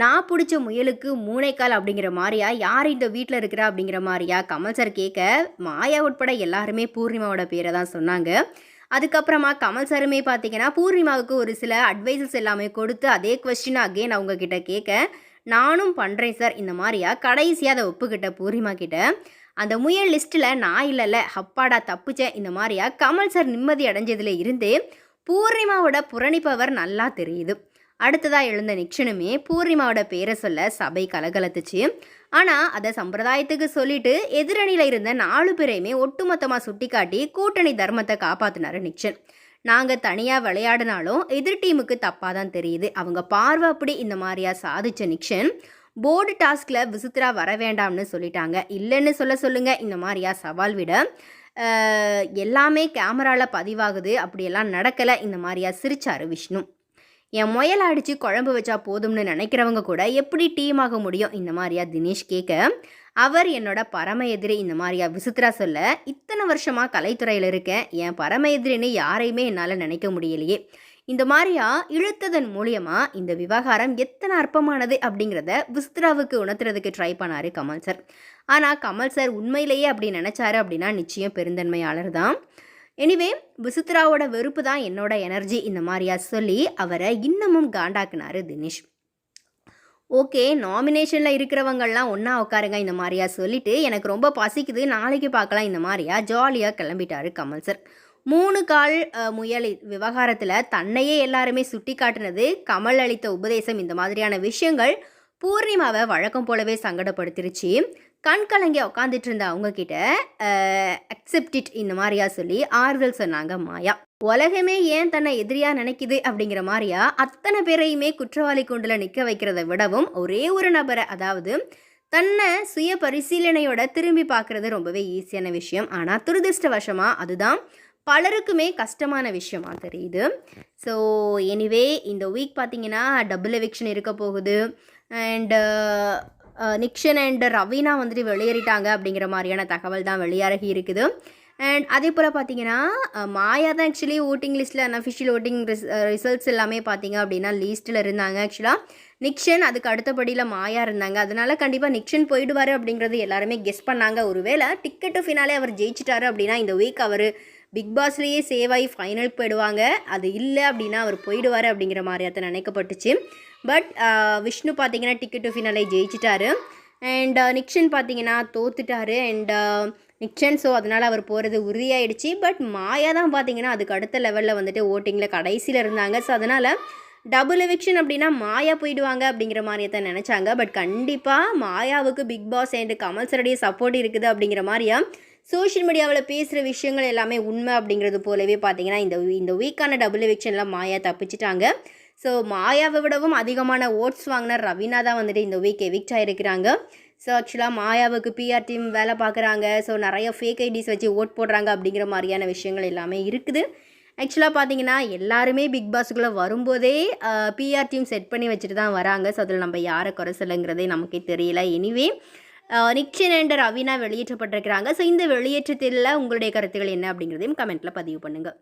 நான் பிடிச்ச முயலுக்கு மூளைக்கால் அப்படிங்கிற மாதிரியா? யார் இந்த வீட்டில் இருக்கிறா அப்படிங்கிற மாதிரியா? கமல் சார் கேட்க மாயா உட்பட எல்லாருமே பூர்ணிமாவோட பேரை தான் சொன்னாங்க. அதுக்கப்புறமா கமல் சாருமே பார்த்தீங்கன்னா பூர்ணிமாவுக்கு ஒரு சில அட்வைசஸ் எல்லாமே கொடுத்து அதே கொஸ்டின் அகெயின் அவங்கக்கிட்ட கேட்க நானும் பண்ணுறேன் சார் இந்த மாதிரியா? கடைசியாக அதை ஒப்புக்கிட்ட பூர்ணிமா கிட்ட. அந்த முயல் லிஸ்ட்டில் நான் இல்லைல்ல ஹப்பாடா தப்புச்சேன் இந்த மாதிரியா? கமல் சார் நிம்மதி அடைஞ்சதுல இருந்து பூர்ணிமாவோட புறணிப்பவர் நல்லா தெரியுது. அடுத்ததாக எழுந்த நிக்ஷனுமே பூர்ணிமாவோட பேரை சொல்ல சபை கலகலத்துச்சு. ஆனால் அதை சம்பிரதாயத்துக்கு சொல்லிட்டு எதிரணியில் இருந்த நாலு பேரையுமே ஒட்டுமொத்தமாக சுட்டிக்காட்டி கூட்டணி தர்மத்தை காப்பாற்றினாரு நிக்ஷன். நாங்கள் தனியாக விளையாடினாலும் எதிர் டீமுக்கு தப்பாக தான் தெரியுது. அவங்க பார்வை அப்படி இந்த மாதிரியா சாதிச்ச நிக்ஷன் போர்டு டாஸ்கில் விசித்திரா வர வேண்டாம்னு சொல்லிட்டாங்க. இல்லைன்னு சொல்ல சொல்லுங்கள் இந்த மாதிரியா சவால் விட. எல்லாமே கேமராவில் பதிவாகுது. அப்படியெல்லாம் நடக்கலை. இந்த மாதிரியா சிரிச்சாரு விஷ்ணு. என் முயல் அடித்து குழம்பு வச்சா போதும்னு நினைக்கிறவங்க கூட எப்படி டீம் ஆக முடியும்? இந்த மாதிரியா தினேஷ் கேட்க அவர் என்னோட பரம எதிரி. இந்த மாதிரியா விசித்ரா சொல்ல இத்தனை வருஷமாக கலைத்துறையில் இருக்கேன். என் பரம எதிரின்னு யாரையுமே என்னால் நினைக்க முடியலையே. இந்த மாதிரியா இழுத்ததன் மூலியமா இந்த விவகாரம் எத்தனை அற்பமானது அப்படிங்கிறத விசித்ராவுக்கு உணர்த்துறதுக்கு ட்ரை பண்ணார் கமல் சார் ஆனால் கமல் சார் உண்மையிலேயே அப்படி நினச்சாரு அப்படின்னா நிச்சயம் பெருந்தன்மையாளர் தான். எனிவே விசித்ராவோட வெறுப்பு தான் என்னோட எனர்ஜி இந்த மாதிரியா சொல்லி அவரை இன்னமும் காண்டாக்குனாரு தினேஷ். ஓகே நாமினேஷனில் இருக்கிறவங்கள்லாம் ஒன்றா உட்காருங்க இந்த மாதிரியா சொல்லிட்டு எனக்கு ரொம்ப பசிக்குது நாளைக்கு பார்க்கலாம் இந்த மாதிரியா ஜாலியாக கிளம்பிட்டாரு கமல் சார் மூணு கால் முயல் விவகாரத்தில் தன்னையே எல்லாருமே சுட்டி காட்டினது கமல் அளித்த உபதேசம் இந்த மாதிரியான விஷயங்கள் பூர்ணிமாவை வழக்கம் போலவே சங்கடப்படுத்திருச்சு. கண் கலங்கி உட்காந்துட்டு இருந்த அவங்க கிட்ட அக்செப்டிட் இந்த மாதிரியா சொல்லி ஆறுதல் சொன்னாங்க மாயா. உலகமே ஏன் தன்னை எதிரியா நினைக்குது அப்படிங்கிற மாதிரியா அத்தனை பேரையுமே குற்றவாளி கூண்டுல நிற்க வைக்கிறத விடவும் ஒரே ஒரு நபரை அதாவது தன்னை சுய பரிசீலனையோட திரும்பி பார்க்கறது ரொம்பவே ஈஸியான விஷயம். ஆனால் துரதிருஷ்டவசமாக அதுதான் பலருக்குமே கஷ்டமான விஷயமா தெரியுது. ஸோ எனிவே இந்த வீக் பார்த்தீங்கன்னா டபுள் எவிக்ஷன் இருக்க போகுது. அண்டு நிக்ஷன் அண்ட் ரவீனா வந்துட்டு வெளியேறிட்டாங்க அப்படிங்கிற மாதிரியான தகவல் தான் வெளியாகி இருக்குது. அண்ட் அதே போல் பார்த்தீங்கன்னா மாயா தான் ஆக்சுவலி ஓட்டிங் லிஸ்ட்டில் அன்அஃபிஷியல் ஓட்டிங் ரிசல்ட்ஸ் எல்லாமே பார்த்தீங்க அப்படின்னா லீஸ்ட்டில் இருந்தாங்க ஆக்சுவலாக நிக்ஷன் அதுக்கு அடுத்தபடியில் மாயா இருந்தாங்க. அதனால கண்டிப்பாக நிக்ஷன் போயிடுவார் அப்படிங்கிறது எல்லாருமே கெஸ் பண்ணாங்க. ஒருவேளை டிக்கெட்டு ஃபினாலே அவர் ஜெயிச்சிட்டாரு அப்படின்னா இந்த வீக் அவர் பிக் பாஸ்லேயே சேவ் ஆகி ஃபைனல் போயிடுவாங்க. அது இல்லை அப்படின்னா அவர் போயிடுவார் அப்படிங்கிற மாதிரியாத்த நினைக்கப்பட்டுச்சு. பட் விஷ்ணு பார்த்தீங்கன்னா டிக்கெட்டு ஃபினாலே ஜெயிச்சிட்டாரு. அண்ட் நிக்ஷன் பார்த்தீங்கன்னா தோத்துட்டாரு. அண்ட் நிக்ஷன் ஸோ அதனால் அவர் போகிறது உறுதியாயிடுச்சு. பட் மாயா தான் பார்த்தீங்கன்னா அதுக்கு அடுத்த லெவலில் வந்துட்டு ஓட்டிங்கில் கடைசியில் இருந்தாங்க. ஸோ அதனால் டபுள் எவிக்ஷன் அப்படின்னா மாயா போயிடுவாங்க அப்படிங்கிற மாதிரியே தான் நினச்சாங்க. பட் கண்டிப்பாக மாயாவுக்கு பிக் பாஸ் அண்ட் கமல் சருடைய சப்போர்ட் இருக்குது அப்படிங்கிற மாதிரியா சோஷியல் மீடியாவில் பேசுகிற விஷயங்கள் எல்லாமே உண்மை அப்படிங்கிறது போலவே பார்த்தீங்கன்னா இந்த இந்த வீக்கான டபுள் எவிக்ஷனில் மாயா தப்பிச்சிட்டாங்க. ஸோ மாயாவை விடவும் அதிகமான ஓட்ஸ் வாங்கின ரவீனா தான் வந்துட்டு இந்த வீக் எவிக்ட் ஆகிருக்கிறாங்க ஸோ ஆக்சுவலாக மாயாவுக்கு பிஆர் டீம் வேலை பார்க்குறாங்க ஸோ நிறைய ஃபேக் ஐடிஸ் வச்சு ஓட் போடுறாங்க அப்படிங்கிற மாதிரியான விஷயங்கள் எல்லாமே இருக்குது. ஆக்சுவலாக பார்த்தீங்கன்னா எல்லாருமே பிக் பாஸுக்குள்ளே வரும்போதே பிஆர் டீம் செட் பண்ணி வச்சுட்டு தான் வராங்க. ஸோ அதில் நம்ம யாரை குறை சொல்லுங்கிறதே நமக்கே தெரியல. எனிவே நிக்ஷன் அண்ட் ரவீனா வெளியேற்றப்பட்டிருக்கிறாங்க. ஸோ இந்த வெளியேற்றத்தில் உங்களுடைய கருத்துக்கள் என்ன அப்படிங்கிறதையும் கமெண்ட்டில் பதிவு பண்ணுங்கள்